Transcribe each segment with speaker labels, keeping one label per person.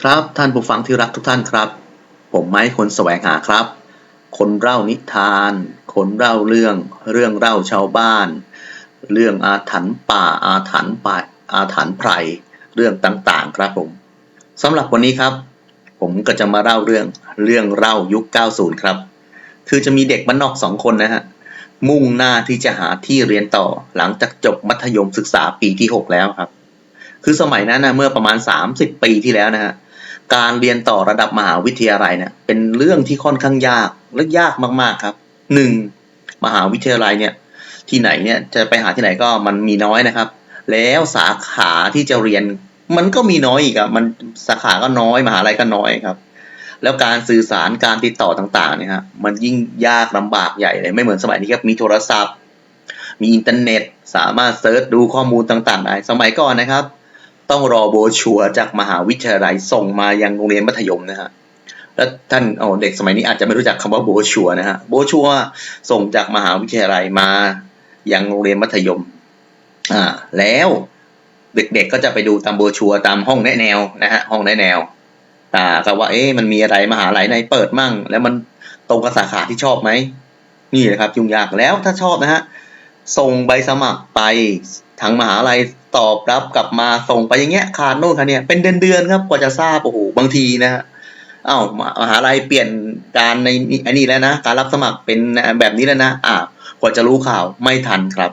Speaker 1: ครับท่านผู้ฟังที่รักทุกท่านครับ ผมไม้คนแสวงหาครับ คนเล่านิทาน คนเล่าเรื่องเรื่องเล่าชาวบ้าน เรื่องอาถรรพ์ป่าอาถรรพ์ป่าอาถรรพ์ไพรเรื่องต่างๆ ครับผมสำหรับวันนี้ครับ ผมก็จะมาเล่าเรื่องเรื่องเล่ายุค 90 ครับ คือจะมีเด็กบ้านนอกสองคนนะฮะมุ่งหน้าที่จะหาที่เรียนต่อหลังจากจบมัธยมศึกษาปีที่ 6 แล้วครับ คือสมัยนั้นนะเมื่อประมาณ 30 ปีที่แล้วนะฮะ การเรียนต่อระดับมหาวิทยาลัยเนี่ยเป็นเรื่องที่ค่อนข้างยากและยากมากๆครับหนึ่งมหาวิทยาลัยเนี่ยที่ไหนเนี่ยจะไปหาที่ไหนก็มันมีน้อยนะครับ แล้วสาขาที่จะเรียนมันก็มีน้อยอีกอะมันสาขาก็น้อยมหาลัยก็น้อยครับ แล้วการสื่อสารการติดต่อต่างๆเนี่ยฮะมันยิ่งยากลำบากใหญ่เลยไม่เหมือนสมัยนี้ครับมีโทรศัพท์ มีอินเทอร์เน็ต สามารถเซิร์ชดูข้อมูลต่างๆได้สมัยก่อนนะครับ ต้องรอโบชัวจากมหาวิทยาลัยส่งมายังโรงเรียนมัธยมนะฮะแล้วท่านโอ้เด็กสมัยนี้อาจจะไม่รู้จักคำว่าโบชัวนะฮะโบชัวส่งจากมหาวิทยาลัยมายังโรงเรียนมัธยมอ่าแล้วเด็กๆก็จะไปดูตามโบชัวตามห้องแนะแนวนะฮะห้องแนะแนวอ่าก็ว่าเอ๊ะมันมีอะไรมหาลัยไหนเปิดมั่ง แล้วมันตรงกับสาขาที่ชอบไหมนี่แหละครับยุ่งยากแล้วถ้าชอบนะฮะส่งใบสมัครไปทางมหาลัย ตอบรับกลับมาส่งไปอย่างเงี้ยขาดโน่นขาดเนี่ยเป็นเดือนๆครับกว่าจะทราบโอ้โหบางทีนะฮะอ้าวมหาลัยเปลี่ยนการในอันนี้แล้วนะการรับสมัครเป็นแบบนี้แล้วนะอ่ากว่าจะรู้ข่าวไม่ทันครับ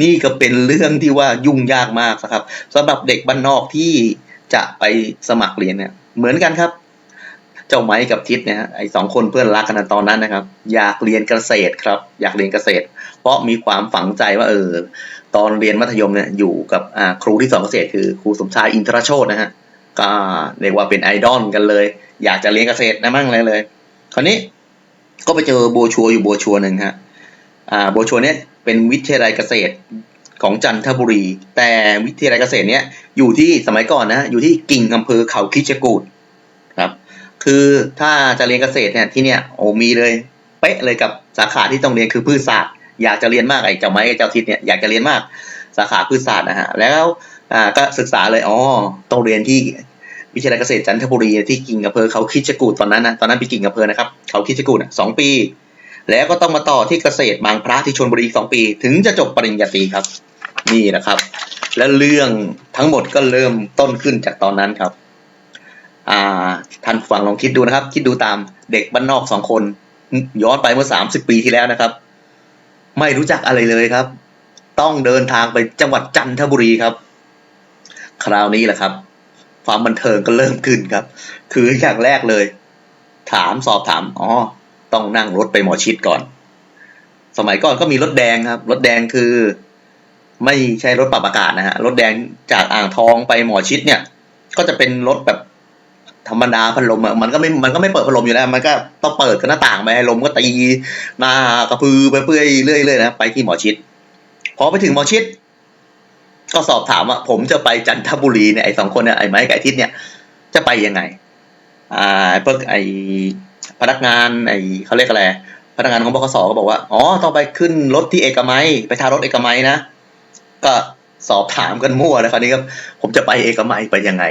Speaker 1: นี่ก็เป็นเรื่องที่ว่ายุ่งยากมากนะครับสำหรับเด็กบ้านนอกที่จะไปสมัครเรียนเนี่ยเหมือนกันครับ เจ้าไม้กับทิศเนี่ยฮะไอสองคนเพื่อนรักกันตอนนั้นนะครับ อยากเรียนเกษตรครับ อยากเรียนเกษตร เพราะมีความฝังใจว่าเออ ตอนเรียนมัธยมเนี่ยอยู่กับครูที่สอนเกษตรคือครูสมชายอินทรโชตนะฮะก็เรียกว่าเป็นไอดอลกันเลย อยากจะเรียนเกษตรนะมั่งเลยเลย คราวนี้ก็ไปเจอโบชัวอยู่โบชัวหนึ่งฮะอ่าโบชัวเนี่ยเป็นวิทยาลัยเกษตรของจันทบุรี แต่วิทยาลัยเกษตรเนี่ยอยู่ที่สมัยก่อนนะอยู่ที่กิ่งอำเภอเขาคิดจกูดครับคือถ้าจะเรียนเกษตรเนี่ยที่เนี่ยโอ้มีเลยเป๊ะเลยกับสาขาที่ต้องเรียนคือพืชศาสตร์ อยากจะเรียนมากไอ้เจ้าไม้ไอ้เจ้าทิศเนี่ยอยากจะเรียนมากสาขาพืชศาสตร์นะฮะแล้วอ่าก็ศึกษาเลยอ๋อต้องเรียนที่วิทยาลัยเกษตรจันทบุรีที่กิ่งอำเภอเขาคิดจกูดตอนนั้นนะตอนนั้นเป็นกิ่งอำเภอนะครับเขาคิดจกูดสองปี แล้วก็ต้องมาต่อที่เกษตรบางพระที่ชลบุรีสองปี ถึงจะจบปริญญาตรีครับ นี่นะครับ แล้วเรื่องทั้งหมดก็เริ่มต้นขึ้นจากตอนนั้นครับอ่าท่านฟังลองคิดดูนะครับ คิดดูตามเด็กบ้านนอกสองคน ย้อนไปเมื่อสามสิบปีที่แล้วนะครับ ไม่รู้จักอะไรเลยครับ ต้องเดินทางไปจังหวัดจันทบุรีครับ คราวนี้แหละครับ ความบันเทิงก็เริ่มขึ้นครับ คืออย่างแรกเลย ถามสอบถามอ๋อต้องนั่งรถไปหมอชิดก่อน สมัยก่อนก็มีรถแดงครับ รถแดงคือ ไม่ใช่รถปรับอากาศนะฮะรถแดงจากอ่างทองไปหมอชิดเนี่ย ก็จะเป็นรถแบบ ธรรมดาพัดลมอะมันก็ไม่มันก็ไม่เปิดพัดลมอยู่แล้ว มันก็ต้องเปิดกันหน้าต่างไปให้ลมก็ตีหน้ากระพือไปเปื่อยเรื่อยๆนะไปที่หมอชิดพอไปถึงหมอชิด ก็สอบถามว่าผมจะไปจันทบุรีเนี่ยไอ้สองคนเนี่ยไอ้ไม้ไอ้ทิศเนี่ย จะไปยังไง อ่าเพวกไอ้พนักงานไอ้เขาเรียกอะไรพนักงานของบกสก็บอกว่าอ๋อต้องไปขึ้นรถที่เอกมัยไปทารถเอกมัยนะก็สอบถามกันมั่วเลยคราวนี้ครับผมจะไปเอกมัยไปยังไง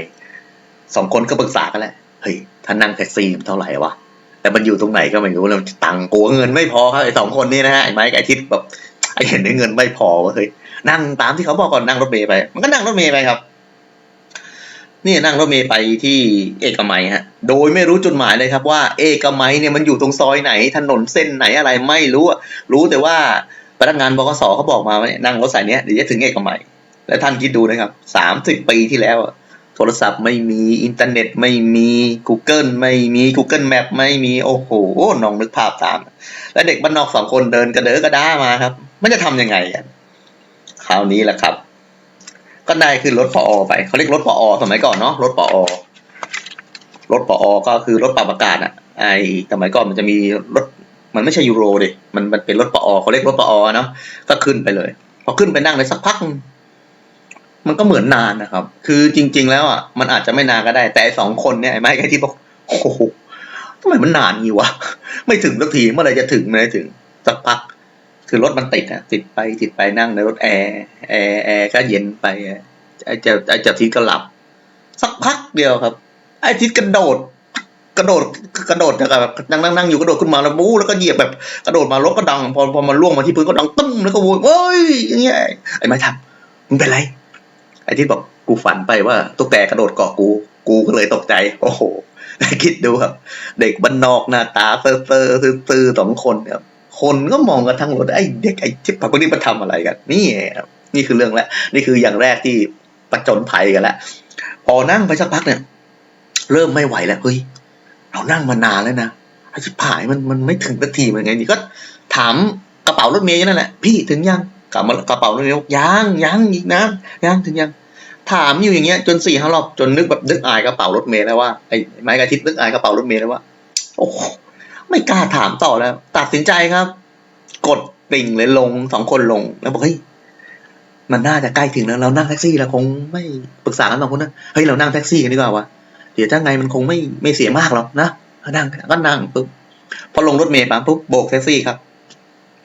Speaker 1: สองคนก็ปรึกษากันแหละเฮ้ยถ้านั่งแท็กซี่มันเท่าไหร่วะแต่มันอยู่ตรงไหนก็ไม่รู้แล้วตังค์กลัวเงินไม่พอครับไอ้สองคนนี้นะฮะไอ้ไม้ไอ้ทิศแบบไอ้เห็นได้เงินไม่พอเฮ้ยนั่งตามที่เขาบอกก่อนนั่งรถเมย์ไป มันก็นั่งรถเมย์ไปครับ นี่นั่งรถเมย์ไปที่เอกมัยฮะ โดยไม่รู้จุดหมายเลยครับว่า เอกมัยเนี่ยมันอยู่ตรงซอยไหน ถนนเส้นไหนอะไรไม่รู้อะรู้แต่ว่าพนักงานบกสเขาบอกมาว่านั่งรถสายนี้เดี๋ยวจะถึงเอกมัย และท่านคิดดูนะครับสามสิบปีที่แล้วอะ ทรศัพท์ไม่มีอินเทอร์เน็ตไม่มี Google ไม่มี Google Map ไม่มีโอ้โหน้องนึกภาพตาม แล้วเด็กบ้านนอกสองคนเดินกระเดอกระด้ามาครับ มันจะทำยังไงกันคราวนี้แหละครับ ก็ได้ขึ้นรถปอไปเขาเรียกรถปอสมัยก่อนเนาะรถปอรถปอก็คือรถปรับอากาศอะไอสมัยก่อนมันจะมีรถมันไม่ใช่ยูโรดิมันมันเป็นรถปอเขาเรียกรถปอเนาะก็ขึ้นไปเลย พอขึ้นไปนั่งในสักพัก มันก็เหมือนนานนะครับ คือจริง ๆ แล้วอะมันอาจจะไม่นานก็ได้ แต่สองคนเนี่ยไอ้ไม้ไอ้ที่บอกโอ้โหทำไมมันนานงี้วะไม่ถึงสักทีเมื่อไรจะถึงเมื่อไรถึงสักพัก คือรถมันติดอะติดไปติดไปนั่งในรถแอร์แอร์แอร์ก็เย็นไปไอ้เจ้าไอ้เจ้าทีก็หลับ สักพักเดียวครับ ไอ้ทิศกระโดด กระโดดกระโดดแบบนั่งนั่งนั่งอยู่กระโดดขึ้นมาแล้วบู๊แล้วก็เหยียบแบบ กระโดดมารถก็ดัง พอพอมันล่วงมาที่พื้นก็ดังตึ้มแล้วก็โวยเว้ยอย่างเงี้ยไอ้ไม้ทับมึงเป็นไร ไอ้ทิศบอกกูฝันไปว่าตุ๊กแกกระโดดเกาะกู กูก็เลยตกใจ โอ้โหคิดดูครับ เด็กบ้านนอกหน้าตาเซอร์เซอร์ซื่อสองคนครับ คนก็มองกันทั้งรถไอ้เด็กไอ้ชิบปากคนนี้มาทำอะไรกัน นี่ครับนี่คือเรื่องแรกนี่คืออย่างแรกที่ประจนภัยกันแล้วพอนั่งไปสักพักเนี่ย เริ่มไม่ไหวแล้วเฮ้ยเรานั่งมานานแล้วนะไอ้ชิบหายมันมันไม่ถึงนาทีมันไงนี่ก็ถามกระเป๋ารถเมย์นั่นแหละพี่ถึงยัง กลับมากระเป๋ารถเมย์บอกยังยังอีกนะยังถึงยังถามอยู่อย่างเงี้ยจนสี่ห้ารอบจนนึกแบบนึกอายกระเป๋ารถเมย์แล้วว่าไอ้ไม้กระทิตนึกอายกระเป๋ารถเมย์แล้วว่า โอ้ไม่กล้าถามต่อแล้ว ตัดสินใจครับ กดติ่งเลยลงสองคนลง แล้วบอกเฮ้ยมันน่าจะใกล้ถึงแล้วเรานั่งแท็กซี่แล้วคงไม่ปรึกษากันสองคนนะเฮ้ยเรานั่งแท็กซี่กันดีกว่าวะเดี๋ยวถ้าไงมันคงไม่ไม่เสียมากหรอกนะนั่งก็นั่งปุ๊บพอลงรถเมล์ปั๊บปุ๊บโบกแท็กซี่ครับ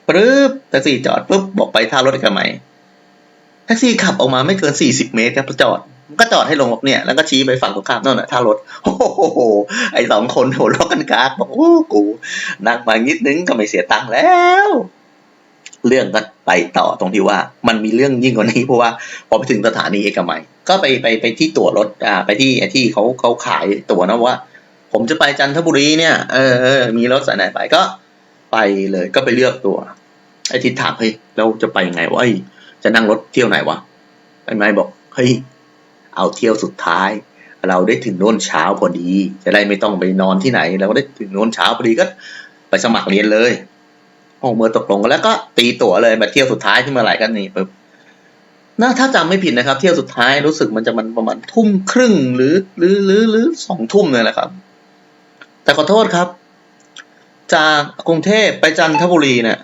Speaker 1: ปึ๊บแท็กซี่จอดปุ๊บบอกไปท่ารถเอกมัยแท็กซี่ขับออกมาไม่เกินสี่สิบเมตรครับจอดก็จอดให้ลงบอกเนี่ยแล้วก็ชี้ไปฝั่งตรงข้ามนั่นแหละท่ารถโอ้โหไอสองคนโหัวเราะกันกากบอกโอ้กูนั่งมานิดนึงก็ไม่เสียตังค์แล้ว เรื่องก็ไปต่อตรงที่ว่า มันมีเรื่องยิ่งกว่านี้เพราะว่าพอไปถึงสถานีเอกมัย ก็ไปไปไปที่ตั๋วรถอ่าไปที่ที่เขาเขาขายตั๋วนะว่า ผมจะไปจันทบุรีเนี่ยเออมีรถสายไหนไปก็ ไปเลยก็ไปเลือกตัวไอ้ทิศถามเฮ้ยเราจะไปยังไงวะจะนั่งรถเที่ยวไหนวะไอ้ไม้บอกเฮ้ยเอาเที่ยวสุดท้าย เราได้ถึงโน่นเช้าพอดี จะได้ไม่ต้องไปนอนที่ไหน เราก็ได้ถึงโน่นเช้าพอดีก็ ไปสมัครเรียนเลยโอ้เมื่อตกลงกันแล้วก็ตีตั๋วเลยมาเที่ยวสุดท้ายที่เมื่อไหร่กันนี่ปึ๊บน่าถ้าจำไม่ผิดนะครับ เที่ยวสุดท้ายรู้สึกมันจะมันประมาณทุ่มครึ่งหรือหรือหรือหรือสองทุ่มเลยแหละครับ แต่ขอโทษครับ จากกรุงเทพไปจันทบุรีเนี่ย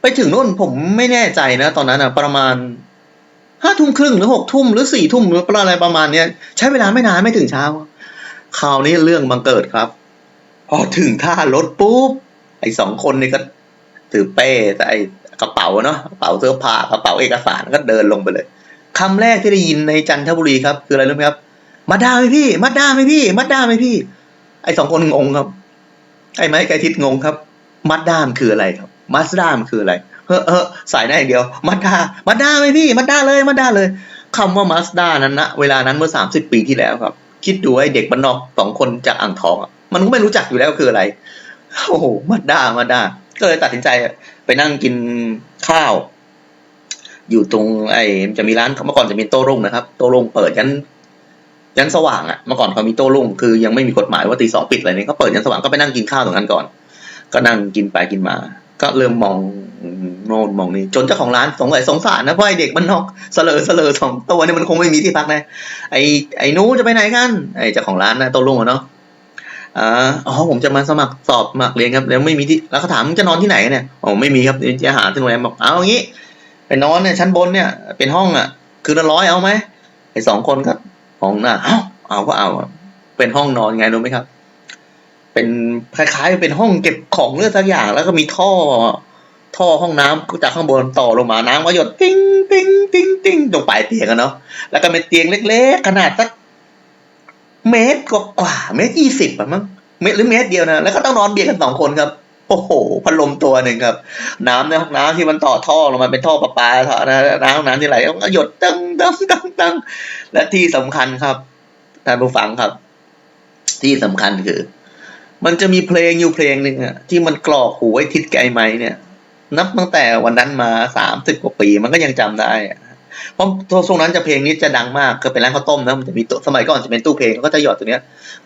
Speaker 1: ไปถึงนู่นผมไม่แน่ใจนะ ตอนนั้นอะประมาณห้าทุ่มครึ่งหรือหกทุ่มหรือสี่ทุ่มหรืออะไรประมาณเนี้ยใช้เวลาไม่นานไม่ถึงเช้าคราวนี้เรื่องบังเกิดครับ พอถึงท่ารถปุ๊บไอ้สองคนนี่ก็ถือเป้แต่ไอ้กระเป๋าเนาะกระเป๋าเสื้อผ้ากระเป๋าเอกสารก็เดินลงไปเลยคำแรกที่ได้ยินในจันทบุรีครับ คืออะไรรู้ไหมครับมาด้าไหมพี่มาด้าไหมพี่มาด้าไหมพี่ ไอ้สองคนงงครับ ไอ้ไม้ไก่ทิศงงครับ มัดด้ามคืออะไรครับ มัสด้ามคืออะไร เฮ้อเฮ้อสายหน้าอย่างเดียว มัดด้ามัดด้าไหมพี่ มัดด้าเลย มัดด้าเลยคำว่ามัสด้านั้นนะเวลานั้นเมื่อสามสิบปีที่แล้วครับ คิดดูไอ้เด็กบ้านนอกสองคนจากอ่างทอง มันก็ไม่รู้จักอยู่แล้วคืออะไร โอ้โห มัดด้ามัดด้าก็เลยตัดสินใจไปนั่งกินข้าว อยู่ตรงไอ้จะมีร้านเมื่อก่อนจะมีโต้รุ่งนะครับ โต้รุ่งเปิดยัน ยันสว่างอะเมื่อก่อนเขามีโต้รุ่งคือยังไม่มีกฎหมายว่าตีสองปิดอะไรเนี่ยเขาเปิดยันสว่างก็ไปนั่งกินข้าวตรงนั้นก่อน ก็นั่งกินไปกินมา ก็เริ่มมองโน่นมองนี่จนเจ้าของร้านสงสัยสงสารนะเพราะไอเด็กมันนอกเสลอเสลอสองตัวเนี่ยมันคงไม่มีที่พักน่ไอไอนู้จะไปไหนกันไอเจ้าของร้านนะโต้รุ่งอะเนาะอ๋อผมจะมาสมัครสอบสมัครเรียนครับแล้วไม่มีที่แล้วเขาถามจะนอนที่ไหนเนี่ยอ๋อไม่มีครับเดี๋ยวจะหาที่โรงแรมบอกเอาอย่างงี้ไปนอนเนี่ยชั้นบนเนี่ยเป็นห้องอะ คือละร้อยเอาไหมไอสองคนก็ ห้องหน้า เอาเอาก็เอา เป็นห้องนอนไงรู้ไหมครับ เป็นคล้ายๆ เป็นห้องเก็บของเรื่องสักอย่าง แล้วก็มีท่อ ท่อห้องน้ำจากข้างบนต่อลงมาน้ำก็หยดติ้งติ้งติ้งติ้งตรงปลายเตียงอะเนาะ แล้วก็เป็นเตียงเล็ก ๆ ขนาดสักเมตรกว่าเมตรยี่สิบอะมั้งเมตรหรือเมตรเดียวนะ แล้วก็ต้องนอนเบียดกันสองคนครับ อ้โหพัดลมตัวหนึ่งครับ น้ำในห้องน้ำที่มันต่อท่อลงมาเป็นท่อประปาท่อน้ำน้ำที่ไหลก็หยดตั้งตั้งตั้งตั้งและที่สำคัญครับท่านผู้ฟังครับ ที่สำคัญคือ มันจะมีเพลงอยู่เพลงหนึ่งอะที่มันกรอกหูไอ้ทิศไกลไหมเนี่ย นับตั้งแต่วันนั้นมาสามสิบกว่าปีมันก็ยังจำได้อะ เพราะช่วงนั้นจะเพลงนี้จะดังมากก็เป็นร้านข้าวต้มนะมันจะมีตู้สมัยก่อนจะเป็นตู้เพลงแล้วก็จะหยอดตัวเนี้ย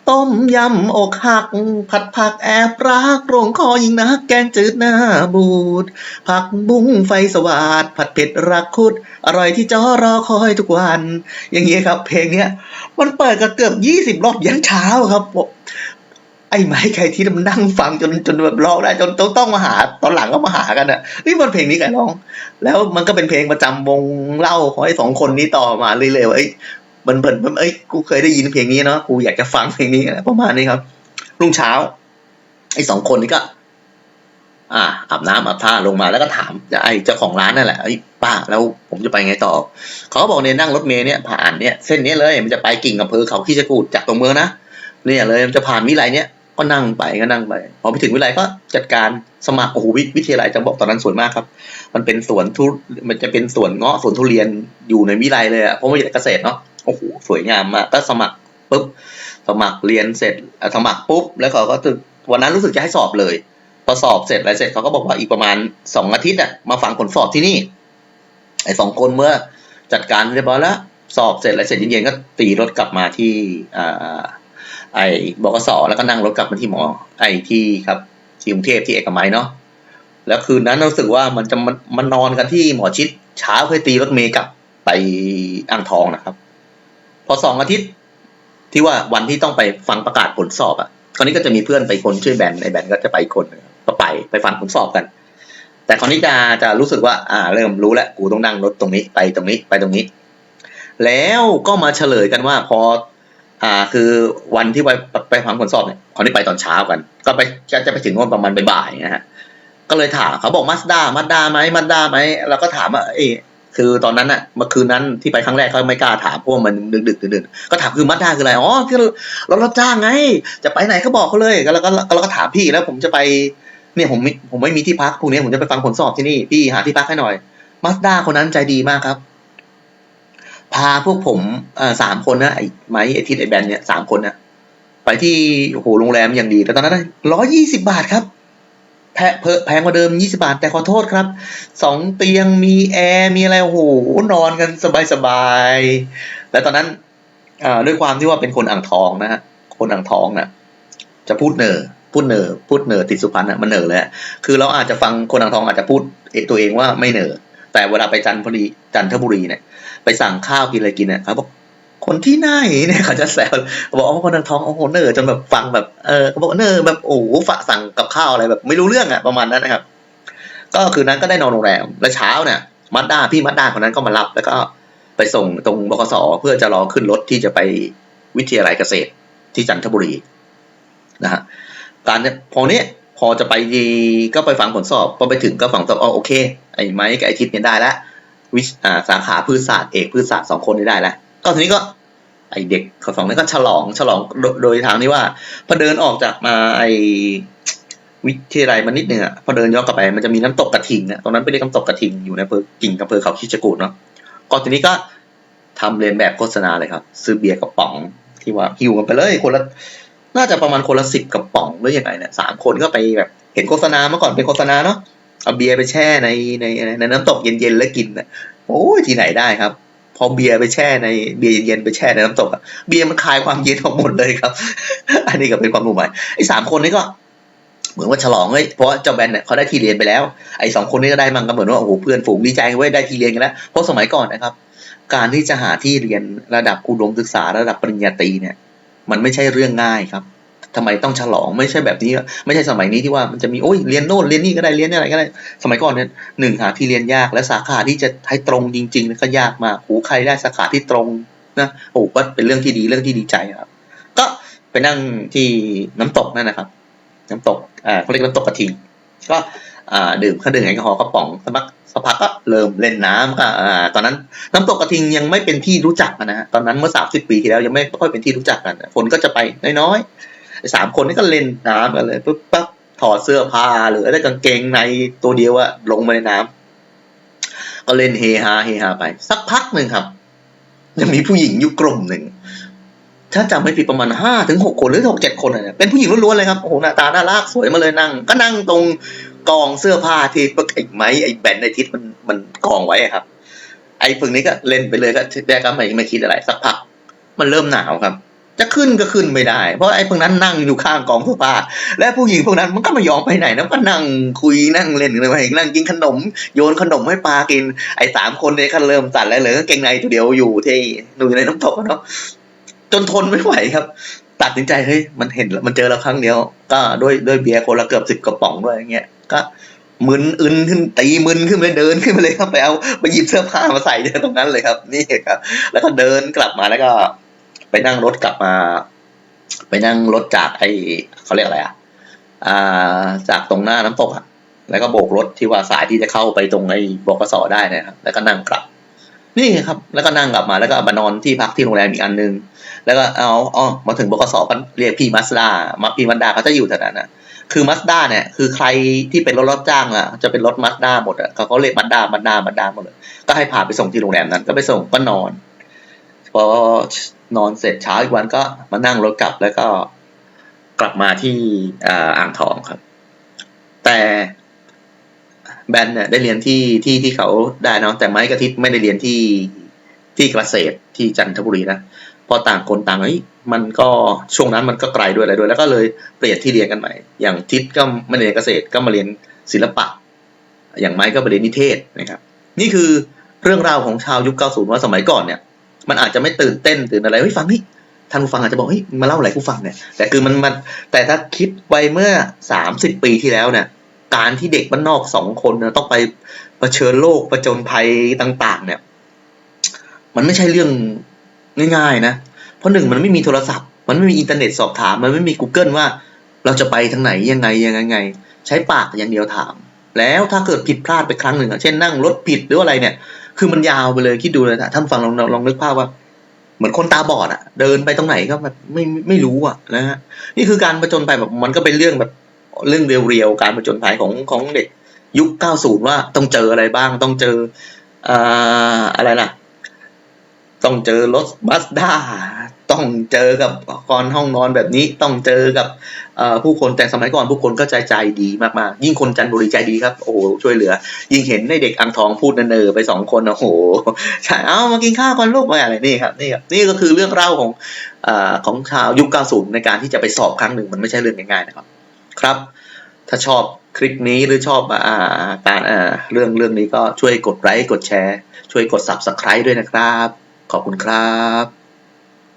Speaker 1: ต้มยำอกหัก ผัดผักแอบรักโรงคอยิงนักแกงจืดหน้าบูด ผักบุ้งไฟสวาดผัดเผ็ดรักคุด อร่อยที่จอรอคอยทุกวัน อย่างเงี้ยครับ เพลงเนี้ยมันเปิดกันเกือบยี่สิบรอบยันเช้าครับ ไอ้ไม้ใครที่มันนั่งฟังจนจนแบบร้องได้จนต้องต้องมาหาตอนหลังก็มาหากันอะนี่มันเพลงนี้ใครร้อง แล้วมันก็เป็นเพลงประจำวงเล่าของไอ้สองคนนี้ต่อมาเรื่อยๆว่าเอ้ยมันเปิดเอ้ยกูเคยได้ยินเพลงนี้เนาะกูอยากจะฟังเพลงนี้นะประมาณนี้ครับ รุ่งเช้า ไอ้สองคนนี้ก็ อ่าอาบน้ำอาบท่าลงมาแล้วก็ถามไอ้เจ้าของร้านนั่นแหละไอ้ป้าแล้วผมจะไปไงต่อเขาก็บอกเนี่ยนั่งรถเมล์เนี่ยผ่านเนี่ยเส้นเนี้ยเลยมันจะไปกิ่งอำเภอเขาขี้จะกูดจากตรงเมืองนะเนี่ยเลยมันจะผ่านวิไลเนี่ย ก็นั่งไปก็นั่งไปพอไปถึงวิไลก็จัดการสมัครโอ้โหวิวิทยาลัยจะบอกตอนนั้นสวยมากครับ มันเป็นสวนทุมันจะเป็นสวนเงาะสวนทุเรียนอยู่ในวิไลเลยอะเพราะว่าเกษตรเนาะโอ้โหสวยงามมากก็สมัครปุ๊บสมัครเรียนเสร็จอะสมัครปุ๊บแล้วเขาก็ตึกวันนั้นรู้สึกจะให้สอบเลยพอสอบเสร็จอะไรเสร็จเขาก็บอกว่าอีกประมาณสองอาทิตย์อะมาฟังผลสอบที่นี่ไอ้สองคนเมื่อจัดการเรียบร้อยแล้วสอบเสร็จอะไรเสร็จเย็นๆก็ตีรถกลับมาที่อ่า ไอ้บกสแล้วก็นั่งรถกลับมาที่หมอ ไอ้ที่ครับที่กรุงเทพที่เอกมัยเนาะแล้วคืนนั้นรู้สึกว่ามันจะมันมันนอนกันที่หมอชิดเช้าเพื่อตีรถเมย์กลับไปอ่างทองนะครับ พอสองอาทิตย์ที่ว่าวันที่ต้องไปฟังประกาศผลสอบอะคราวนี้ก็จะมีเพื่อนไปคนชื่อแบนไอ้แบนก็จะไปคนก็ไปไปฟังผลสอบกัน แต่คราวนี้จะจะรู้สึกว่า อ่า เริ่มรู้แล้วกูต้องนั่งรถตรงนี้ไปตรงนี้ไปตรงนี้ แล้วก็มาเฉลยกันว่า พอ อ่า คือวันที่ไปไปฟังผลสอบเนี่ยคราวนี้ไปตอนเช้ากัน ก็ไปจะจะไปถึงวันประมาณบ่ายๆนะฮะก็เลยถามเขาบอกมาสด้ามาสด้าไหมมาสด้าไหมเราก็ถามว่าเออคือตอนนั้นอะเมื่อคืนนั้นที่ไปครั้งแรกก็ไม่กล้าถามเพราะว่ามันดึกดึกดื่นๆก็ถามคือมาสด้าคืออะไรอ๋อคือรถรับจ้างไง จะไปไหนก็บอกเขาเลยก็แล้วก็แล้วก็ถามพี่แล้วผมจะไปเนี่ยผมมีผมไม่มีที่พักพรุ่งนี้ผมจะไปฟังผลสอบที่นี่พี่หาที่พักให้หน่อยมาสด้าคนนั้นใจดีมากครับ พาพวกผมอ่อสามคนนะไอ้ไม้ไอ้ทิศไอ้แบนเนี่ยสามคนนะไปที่โอ้โหโรงแรมอย่างดีแต่ตอนนั้นร้อยยี่สิบาทครับแพเพแพงกว่าเดิมยี่สิบาท แต่ขอโทษครับสองเตียงมีแอร์มีอะไรโอ้โหนอนกันสบายสบายๆแล้วตอนนั้นอ่าด้วยความที่ว่าเป็นคนอ่างทองนะฮะคนอ่างทองนะจะพูดเนอพูดเนอพูดเนอติดสุพรรณนะมันเนอเลยอะคือเราอาจจะฟังคนอ่างทองอาจจะพูดตัวเองว่าไม่เนอแต่เวลาไปจันทบุรีจันทบุรีเนี่ย ไปสั่งข้าวกินอะไรกินเนี่ยเขาบอกคนที่ไหนเนี่ยเขาจะแซวบอกอ๋อคนอ่างทองโอ้โหเนอจนแบบฟังแบบเออเขาบอกเนอแบบโอ้ฝะสั่งกับข้าวอะไรแบบ ไม่รู้เรื่องอะประมาณนั้นนะครับ ก็คืนนั้นก็ได้นอนโรงแรมแล้วเช้าเนี่ยมัดด้าพี่มัดด้าคนนั้นก็มารับแล้วก็ไปส่งตรงบกสเพื่อจะรอขึ้นรถที่จะไปวิทยาลัยเกษตรที่จันทบุรีนะฮะการเนี่ยพอเนี้ยพอจะไปดีก็ไปฟังผลสอบพอไปถึงก็ฟังสอบอ๋อโอเค ไอ้ไม้กับไอ้ทิศเนี่ยได้แล้ว วิชสาขาพืชศาสตร์เอกพืชศาสตร์สองคนนี้ได้แล้วก็ทีนี้ก็ไอเด็กเขาสองนั้นก็ฉลองฉลองโดยทางที่ว่าพอเดินออกจากมาไอวิทยาลัยมานิดนึงอะพอเดินย้อนกลับไปมันจะมีน้ำตกกระทิงเนี่ยตรงนั้นเป็นเรียกน้ำตกกระทิงอยู่ในอำเภอกิ่งอำเภอเขาคิดจกูดเนาะก่อนทีนี้ก็ทำเรียนแบบโฆษณาเลยครับ ซื้อเบียร์กระป๋องที่ว่าหิวกันไปเลยคนละน่าจะประมาณคนละสิบกระป๋องหรือยังไงเนี่ยสามคนก็ไปแบบเห็นโฆษณาเมื่อก่อนเป็นโฆษณาเนาะ เอาเบียร์ไปแช่ในในในน้ำตกเย็นๆแล้วกินอะโอ้ที่ไหนได้ครับ พอเบียร์ไปแช่ในเบียร์เย็นๆไปแช่ในน้ำตกอะเบียร์มันคลายความเย็นออกหมดเลยครับ อันนี้ก็เป็นความรู้ใหม่ไอ้สามคนนี้ก็เหมือนว่าฉลองเฮ้ยเพราะเจ้าแบนเนี่ยเขาได้ที่เรียนไปแล้ว ไอ้สองคนนี้ก็ได้มันก็เหมือนว่าโอ้โหเพื่อนฝูงดีใจเว้ยได้ที่เรียนกันแล้วเพราะสมัยก่อนนะครับ การที่จะหาที่เรียนระดับอุดมศึกษาระดับปริญญาตรีเนี่ย มันไม่ใช่เรื่องง่ายครับ ทำไมต้องฉลองไม่ใช่แบบนี้ ไม่ใช่สมัยนี้ที่ว่ามันจะมีโอ้ยเรียนโน่นเรียนนี่ก็ได้เรียนอะไรก็ได้ สมัยก่อนเนี่ยหนึ่งหาที่เรียนยากและสาขาที่จะให้ตรงจริงๆก็ยากมากหูใครได้สาขาที่ตรงนะโอ้ก็เป็นเรื่องที่ดีเรื่องที่ดีใจครับ ก็ไปนั่งที่น้ำตกนั่นนะครับ น้ำตกอ่าเขาเรียกน้ำตกกระทิงก็อ่าดื่มเครื่องดื่มแอลกอฮอล์กระป๋องสักพักสักพักก็เริ่มเล่นน้ำก็อ่าตอนนั้นน้ำตกกระทิงยังไม่เป็นที่รู้จักนะฮะตอนนั้นเมื่อสามสิบปีที่แล้วยังไม่ค่อยเป็นที่รู้จักกัน คนก็จะไปน้อย ไอ้สามคนนี้ก็เล่นน้ำกันเลยปุ๊บปั๊บถอดเสื้อผ้าหรือได้กางเกงในตัวเดียวอะลงมาในน้ำก็เล่นเฮฮาเฮฮาไป สักพักหนึ่งครับยังมีผู้หญิงอยู่กลุ่มหนึ่งถ้าจำไม่ผิดประมาณห้าถึงหกคนหรือหกเจ็ดคนเนี่ยเป็นผู้หญิงล้วนๆเลยครับโอ้โหหน้าตาน่ารักสวยมาเลยนั่ง ก็นั่งตรงกองเสื้อผ้าที่ไอ้ไม้ไอ้แบนไอ้ทิศมันมันกองไว้ครับ ไอ้ฝั่งนี้ก็เล่นไปเลยก็แรกก็ไม่ไม่คิดอะไร สักพัก มันเริ่มหนาวครับ จะขึ้นก็ขึ้นไม่ได้ เพราะไอ้พวกนั้นนั่งอยู่ข้างกองเสื้อผ้าและผู้หญิงพวกนั้นมันก็ไม่ยอมไปไหนนะก็นั่งคุยนั่งเล่นกันไปนั่งกินขนม โยนขนมให้ปลากิน ไอ้สามคนเนี่ยก็เริ่มสั่นแล้วเลยกางเก่งในตัวเดียวอยู่ที่อยู่ในน้ำตกเนาะจนทนไม่ไหวครับ ตัดสินใจเฮ้ยมันเห็นมันเจอเราครั้งเดียว ก็ด้วยด้วยเบียร์คนละเกือบสิบกระป๋องด้วยอย่างเงี้ยก็มึนอึนขึ้นตีมึนขึ้นไปเลยเดินขึ้นไปเลยครับไปเอาไปหยิบเสื้อผ้ามาใส่ตรงนั้นเลยครับ นี่ครับ แล้วก็เดินกลับมาแล้วก็ ไปนั่งรถกลับมา ไปนั่งรถจากไอเขาเรียกอะไรอะอ่า จากตรงหน้าน้ำตกอะ แล้วก็โบกรถที่ว่าสายที่จะเข้าไปตรงไอ้บกสได้นะครับ แล้วก็นั่งกลับ นี่ครับ แล้วก็นั่งกลับมา แล้วก็มานอนที่พักที่โรงแรมอีกอันนึง แล้วก็เอาอ๋อมาถึงบกสก็เรียกพี่มัสดามาพี่มันดาเขาจะอยู่แถวนั้นนะคือมัสด้าเนี่ยคือใครที่เป็นรถรับจ้างอะ จะเป็นรถมัสด้าหมดอะเขาเขาเรียกมัสด้ามัสด้ามัสด้าหมดเลยก็ให้พาไปส่งที่โรงแรมนั้น ก็ไปส่งก็นอนพอ นอนเสร็จเช้าอีกวันก็มานั่งรถกลับแล้วก็กลับมาที่อ่าอ่างทองครับ แต่แบนเนี่ยได้เรียนที่ที่ที่เขาได้นะแต่ไม้กระทิบไม่ได้เรียนที่ที่เกษตรที่จันทบุรีนะเพอต่างคนต่างเฮ้ยมันก็ช่วงนั้นมันก็ไกลด้วยอะไรด้วย แล้วก็เลยเปลี่ยนที่เรียนกันใหม่ อย่างทิศก็ไม่เรียนเกษตรก็มาเรียนศิลปะ อย่างไม้ก็ไปเรียนนิเทศนะครับ นี่คือเรื่องราวของชาวยุค 90 ว่าสมัยก่อนเนี่ย มันอาจจะไม่ตื่นเต้นตื่นอะไรเฮ้ยฟังนี่ท่านผู้ฟังอาจจะบอกเฮ้ยมาเล่าอะไรกูฟังเนี่ยแต่คือมันมันแต่ถ้าคิดไปเมื่อ30ปีที่แล้วเนี่ยการที่เด็กบ้านนอกสองคนเนี่ยต้องไปเผชิญโลกประจนภัยต่าง ๆ เนี่ย มันไม่ใช่เรื่องง่ายๆนะ เพราะหนึ่งมันไม่มีโทรศัพท์ มันไม่มีอินเทอร์เน็ตสอบถาม มันไม่มี Google ว่าเราจะไปทางไหนยังไงยังไง ใช้ปากอย่างเดียวถาม แล้วถ้าเกิดผิดพลาดไปครั้งหนึ่งเช่นนั่งรถผิดหรืออะไรเนี่ย คือมันยาวไปเลยคิดดูเลยนะท่านฟังลองลองลองนึกภาพว่า เหมือนคนตาบอดอะเดินไปตรงไหนก็แบบไม่ไม่ไม่รู้อะนะฮะนี่คือการประจนภัยแบบมันก็เป็นเรื่องแบบเรื่องเรียวๆการประจนภัยของของเด็กยุค 90 ว่าต้องเจออะไรบ้างต้องเจออ่าอะไรนะต้องเจอรถบัสด้า ต้องเจอกับกรห้องนอนแบบนี้ต้องเจอกับผู้คนแต่สมัยก่อนผู้คนก็ใจใจดีมากๆ ยิ่งคนจันทบุรีใจดีครับโอ้โหช่วยเหลือ ยิ่งเห็นในเด็กอ่างทองพูดเนอไปสองคนโอ้โหใช่เอามากินข้าวกันลูกมาอะไรนี่ครับนี่ครับนี่ก็คือเรื่องเล่าของอของชาวยุค 90 ในการที่จะไปสอบครั้งหนึ่งมันไม่ใช่เรื่องง่ายๆนะครับ ครับ ถ้าชอบคลิปนี้หรือชอบอ่าการอ่าเรื่องเรื่องนี้ก็ช่วยกดไลค์กดแชร์ ช่วยกด subscribe ด้วยนะครับ ขอบคุณครับ